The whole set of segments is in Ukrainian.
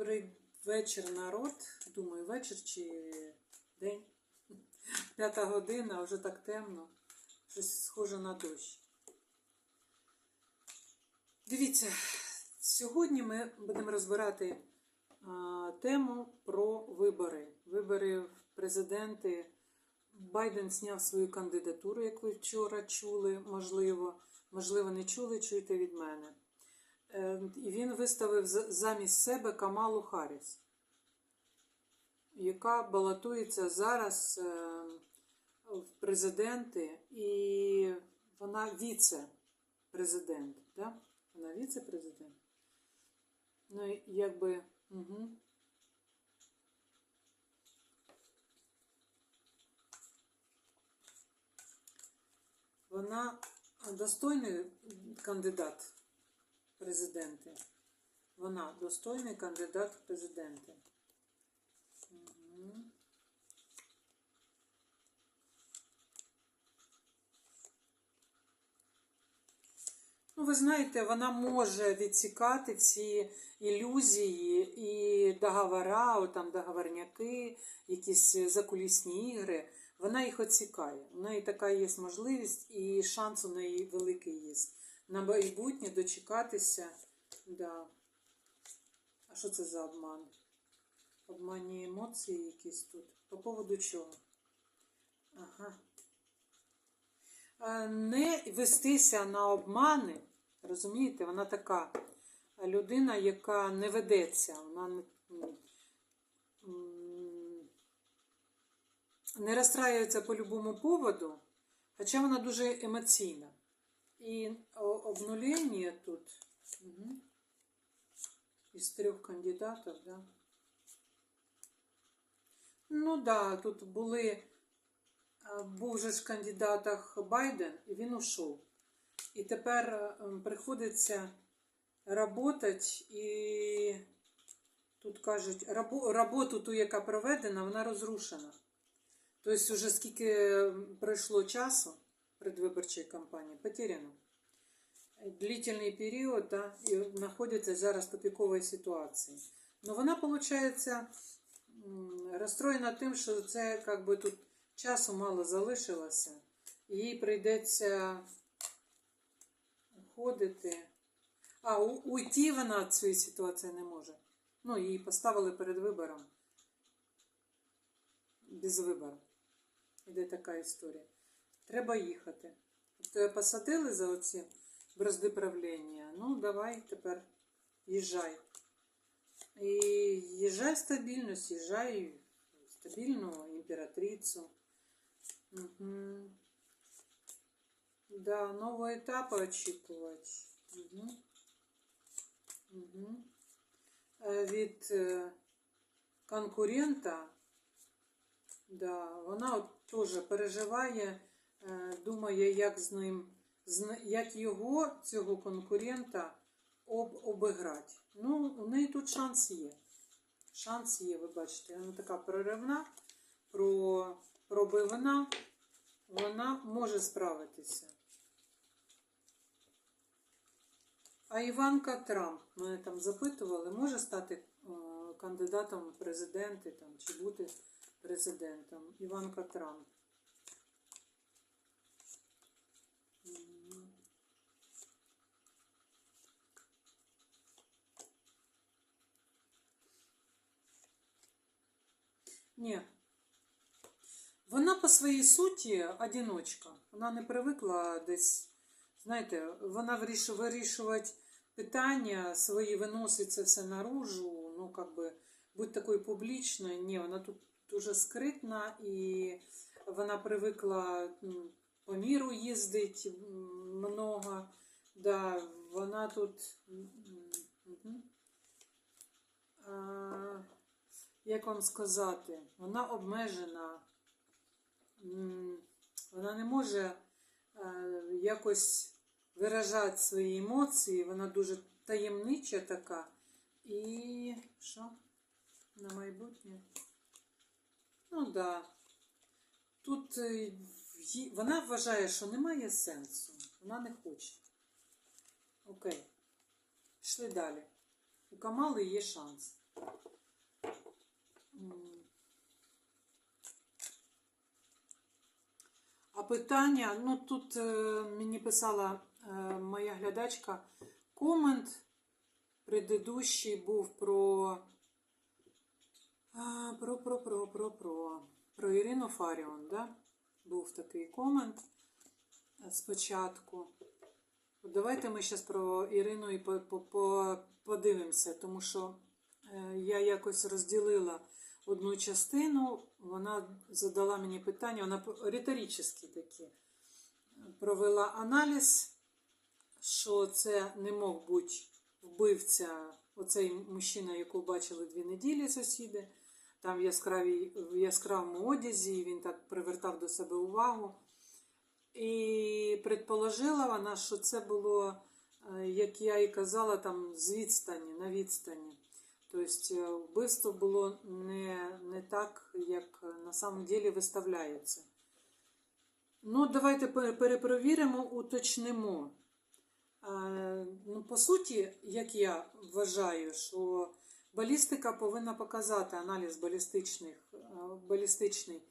Добрий вечір, народ. Думаю, вечір чи день. П'ята година, вже так темно. Щось схоже на дощ. Дивіться, сьогодні ми будемо розбирати а, тему про вибори. Вибори в президенти. Байден зняв свою кандидатуру, як ви вчора чули, можливо. Можливо, не чули, чуєте від мене. Е, І він виставив замість себе Камалу Харріс, яка балотується зараз е, в президенти, і вона віце-президент. Да? Вона віце-президент. Ну, якби. Угу. Вона достойний кандидат президенти. Вона достойний кандидат в президенти. Ну, ви знаєте, вона може відсікати всі ілюзії і договора, там договорняки, якісь закулісні ігри. Вона їх відсікає. У неї така є можливість і шанс у неї великий є. На майбутнє дочекатися. Да. А що це за обман? Обманні емоції якісь тут. По поводу чого? Ага. Не вестися на обмани, розумієте, вона така людина, яка не ведеться, вона не, розстраюється по будь-якому поводу, хоча вона дуже емоційна. І о- обнулення тут угу. із трьох кандидатів, да. Ну да, тут були був же ж кандидатах Байден, і він ушов. І тепер е, приходиться працювати, і тут кажуть, роботу ту, яка проведена, вона розрушена. Тобто, вже скільки пройшло часу предвиборчої кампанії, потеряно. Длительний період, да, і знаходиться зараз в тупіковій ситуації. Ну, вона, виходить, розстроєна тим, що це як би тут часу мало залишилося. Їй прийдеться ходити. А, уйти вона від цієї ситуації не може. Ну, її поставили перед вибором. Без вибору. Іде така історія. Треба їхати. Тобто посадили за оці бразди правління. Ну, давай тепер їжджай. І їжджай стабільно, їжджай стабільну імператрицю. Угу. Да, нового етапу очікувати. Угу. Угу. Від е, конкурента, да, вона от теж переживає, е, думає, як з ним, як його, цього конкурента, об, обіграти. Ну, у неї тут шанс є. Шанс є, ви бачите, вона така проривна, про, пробивна, вона може справитися. А Іванка Трамп, мене там запитували, може стати е, кандидатом в президенти там, чи бути президентом. Іванка Трамп. Ні. Вона по своїй суті одиночка. Вона не привикла десь, знаєте, вона вирішу- вирішувати питання свої, виносить це все наружу, ну, как би, будь такою публічною. Ні, вона тут дуже скритна і вона привикла по міру їздить много. Да, вона тут. м. А, як вам сказати, вона обмежена, вона не може е, якось виражати свої емоції, вона дуже таємнича така. І що? На майбутнє? Ну так. Да. Тут е, вона вважає, що немає сенсу. Вона не хоче. Окей. Пішли далі. У Камали є шанс. А питання, ну тут е, мені писала е, моя глядачка комент, предыдущий був про про, про, про, про, про, про Ірину Фаріон, да? Був такий комент е, спочатку. Давайте ми зараз про Ірину і по, по, по, подивимося, тому що я якось розділила одну частину, вона задала мені питання, вона риторичні такі. Провела аналіз, що це не мог бути вбивця, оцей мужчина, якого бачили дві неділі сусіди, там в, яскравій, в яскравому одязі, він так привертав до себе увагу. І предположила вона, що це було, е, як я і казала, там з відстані, на відстані. Тобто е, вбивство було не, не так, як на самом деле виставляється. Ну, давайте перепровіримо, уточнимо. Е, Ну, по суті, як я вважаю, що балістика повинна показати аналіз балістичних, е, балістичний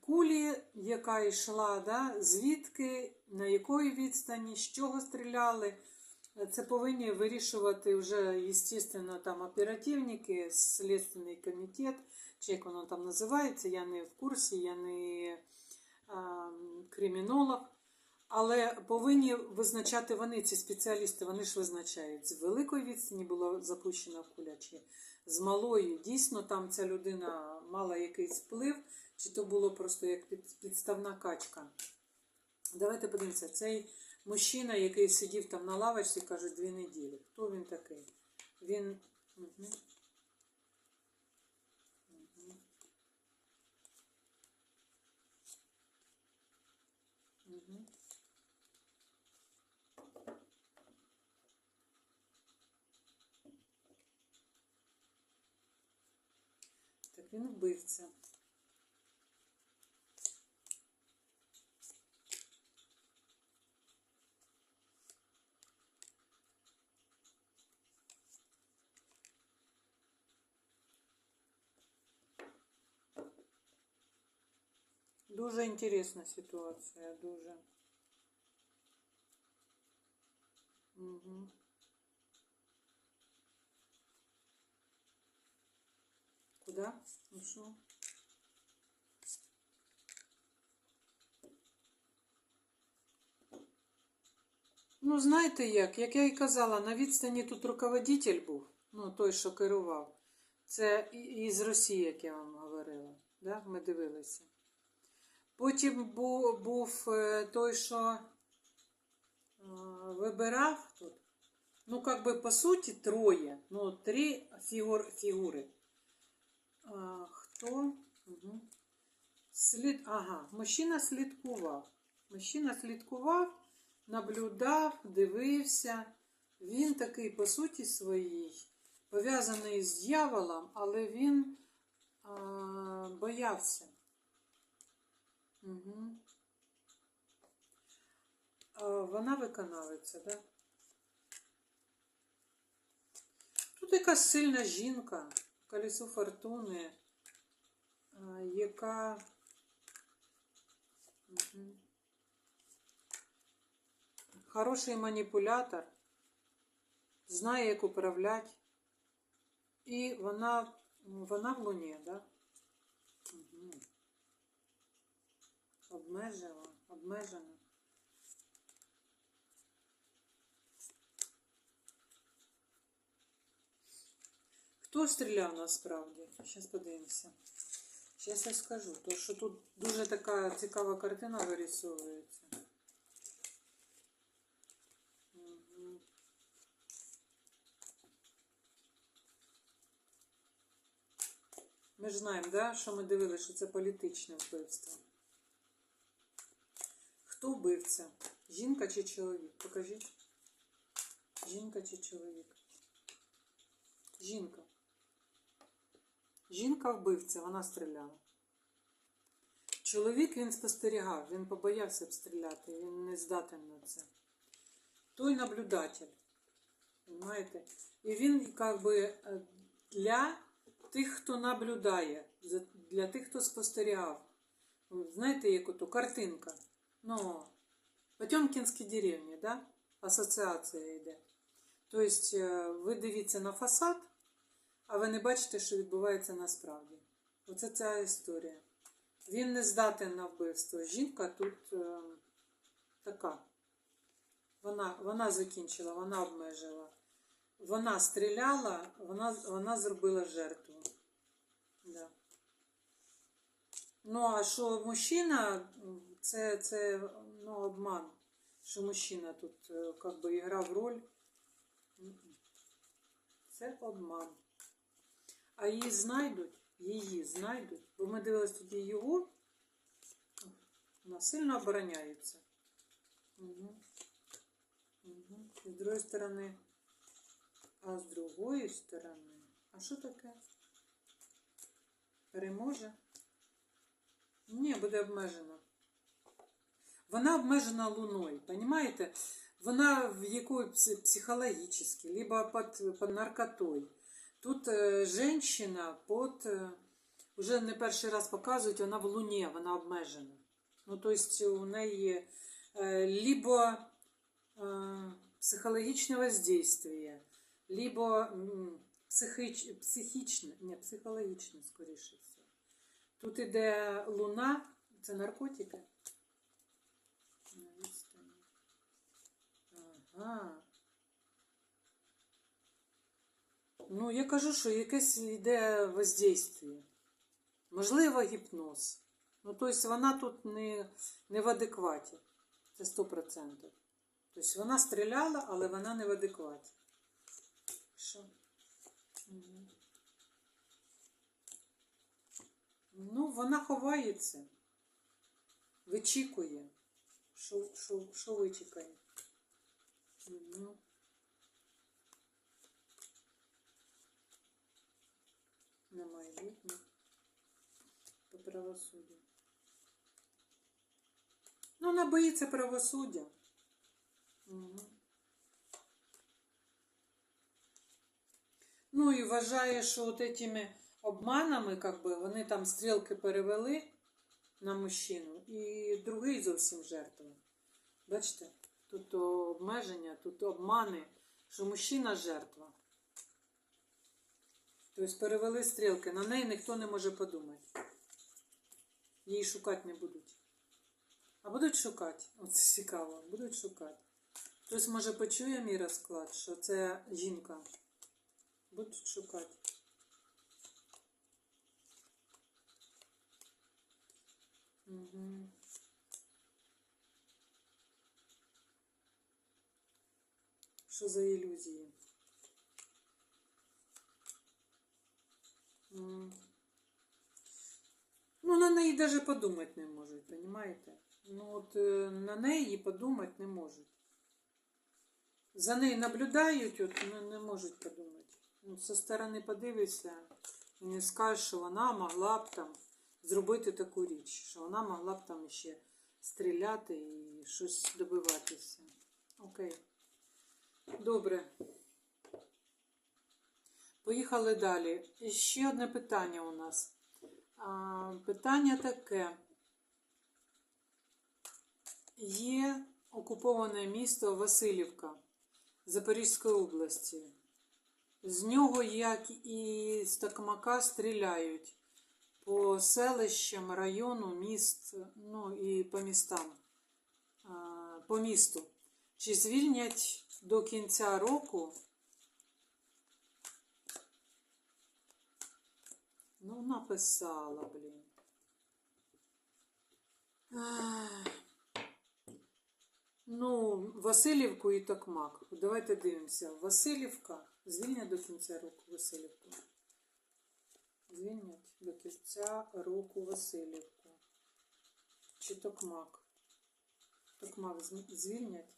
кулі, яка йшла, да, звідки, на якої відстані, з чого стріляли. Це повинні вирішувати вже, звісно, там оперативники, Слідственний комітет, чи як воно там називається, я не в курсі, я не а, кримінолог. Але повинні визначати вони, ці спеціалісти, вони ж визначають, з великої відстані була запущена куля, чи з малої. Дійсно, там ця людина мала якийсь вплив, чи то було просто як підставна качка. Давайте подивимося, цей мужчина, який сидів там на лавочці, кажуть, дві неділі. Хто він такий? Він. Угу. Так він вбивця. Дуже інтересна ситуація, дуже. Угу. Куда? Ну що? Ну, знаєте як, як я і казала, на відстані тут руководитель був, ну той, що керував. Це із Росії, як я вам говорила. Да? Ми дивилися. Потім був, був е, той, що е, вибирав тут. Ну, как би по суті, троє. Ну, три фігур, фігури. А, хто? Угу. Слід... Ага, мужчина слідкував. Мужчина слідкував, наблюдав, дивився. Він такий, по суті, своїй, пов'язаний з дьяволом, але він а, боявся. Угу. А, вона виконавиця, так? Да? Тут якась сильна жінка, колесо фортуни, яка Мгм. хороший маніпулятор, знає, як управляти. І вона, вона в луні, да? Угу. Обмежила, обмежена. Хто стріляв насправді? Зараз подивимося. Зараз я скажу, то що тут дуже така цікава картина вирисовується. Мгм. Ми ж знаємо, да, що ми дивилися, що це політичне вбивство. Хто вбивця? Жінка чи чоловік? Покажіть. Жінка чи чоловік? Жінка. Жінка вбивця, вона стріляла. Чоловік він спостерігав, він побоявся б стріляти, він не здатен на це. Той наблюдатель. Понимаєте? І він як би е, для тих, хто наблюдає, для тих, хто спостерігав. знаєте, як ото картинка. Ну, Потьомкінські деревні, да? асоціація йде. Тобто, е, ви дивіться на фасад, а ви не бачите, що відбувається насправді. Оце ця історія. Він не здатен на вбивство. Жінка тут е, така. Вона, вона закінчила, вона обмежила. Вона стріляла, вона, вона зробила жертву. Да. Ну, а що мужчина, це, це ну, обман. Що мужчина тут е, как би грав роль. Це обман. А її знайдуть, її знайдуть, бо ми дивились тоді його, вона сильно обороняється. Угу. Угу. З другої сторони, а з другої сторони, а що таке? Переможе? Ні, буде обмежена. Вона обмежена луною, понимаете? Вона в якої пси- психологически, либо под, под наркотой. Тут е, женщина под, е, уже не перший раз показують, вона в луні, вона обмежена. Ну, то есть у неї е, либо е, психологічне воздействие, либо м, психич, психічне, не, психологічне, скоріше все. Тут іде луна, це наркотики. Ага. Ну, я кажу, що якесь йде воздействие. Можливо, гіпноз. Ну, тобто вона тут не, не в адекваті. Це 100%. Тобто вона стріляла, але вона не в адекваті. Що? Мгм. Ну, вона ховається. Вичікує. Що, що, що вичікає? Угу. На майбутнє. По правосуддю. Ну, вона боїться правосуддя. Угу. Ну і вважає, що от этими обманами, как би, вони там стрілки перевели на мужчину, і другий зовсім жертва. Бачите, тут обмеження, тут обмани, що мужчина жертва. Тобто перевели стрілки, на неї ніхто не може подумати. Її шукати не будуть. А будуть шукати. От цікаво, будуть шукати. Хтось може почує мій розклад, що це жінка. Будуть шукати. Угу. Що за ілюзії? Ну, на неї навіть подумати не можуть, розумієте? Ну, от е, на неї подумати не можуть. За нею наблюдають, от не, не можуть подумати. Ну, со сторони подивишся не скажеш, що вона могла б там зробити таку річ, що вона могла б там ще стріляти і щось добиватися. Окей. Добре. Поїхали далі. І ще одне питання у нас. А, питання таке. Є окуповане місто Васильівка Запорізької області. З нього, як і з Токмака, стріляють по селищам, району, міст, ну і по містам, по місту. Чи звільнять до кінця року? Ну, написала, блін. Ну, Васильівку і Токмак. Давайте дивимося. Васильівка. Звільнять до кінця року Васильівку. Звільнять до кінця року Васильівку. Чи Токмак? Токмак звільнять.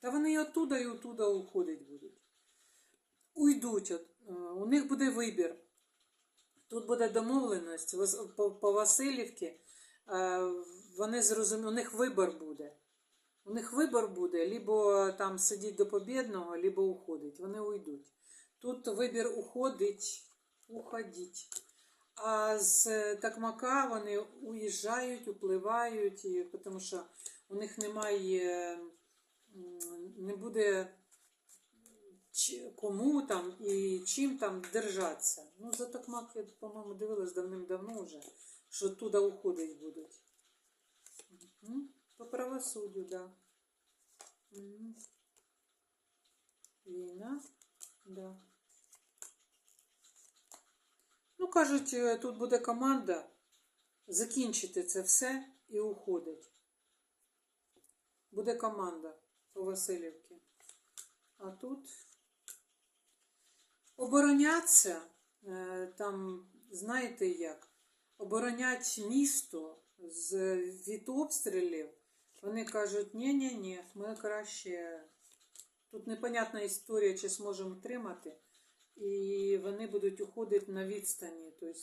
Та вони і оттуда, і оттуда уходить будуть. Уйдуть. Е, У них буде вибір. Тут буде домовленість по, по Васильівці. е, Вони зрозуміють, у них вибір буде. У них вибір буде, либо там сидіть до побідного, либо уходить. Вони уйдуть. Тут вибір уходить, уходіть. А з Такмака вони уїжджають, upливають, і, тому що у них немає, не буде кому там і чим там держатися. Ну, за Токмак, я, по-моєму, дивилась давним-давно вже, що туди уходить будуть. Мгм. По правосуддю, да. Мгм. Війна, да. Ну, кажуть, е, тут буде команда закінчити це все і уходить. Буде команда по Васильівці. А тут обороняться, е, там, знаєте як, оборонять місто від обстрілів. Вони кажуть, ні-ні-ні, ми краще. Тут непонятна історія, чи зможемо тримати. І вони будуть уходити на відстані. Тобто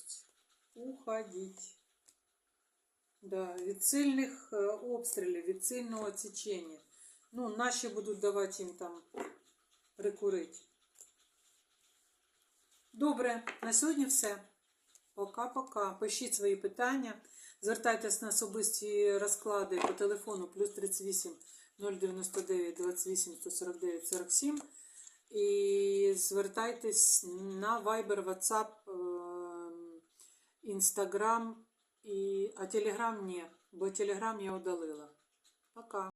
уходіть. Да, від сильних е, обстрілів, від сильного течення. Ну, наші будуть давати їм там прикурити. Добре, на сьогодні все. Пока-пока. Пишіть свої питання. Звертайтесь на особисті розклади по телефону плюс 38 099 28 149 47. І звертайтесь на Viber, WhatsApp, ем, Instagram, і... а Telegram ні, бо Telegram я удалила. Пока.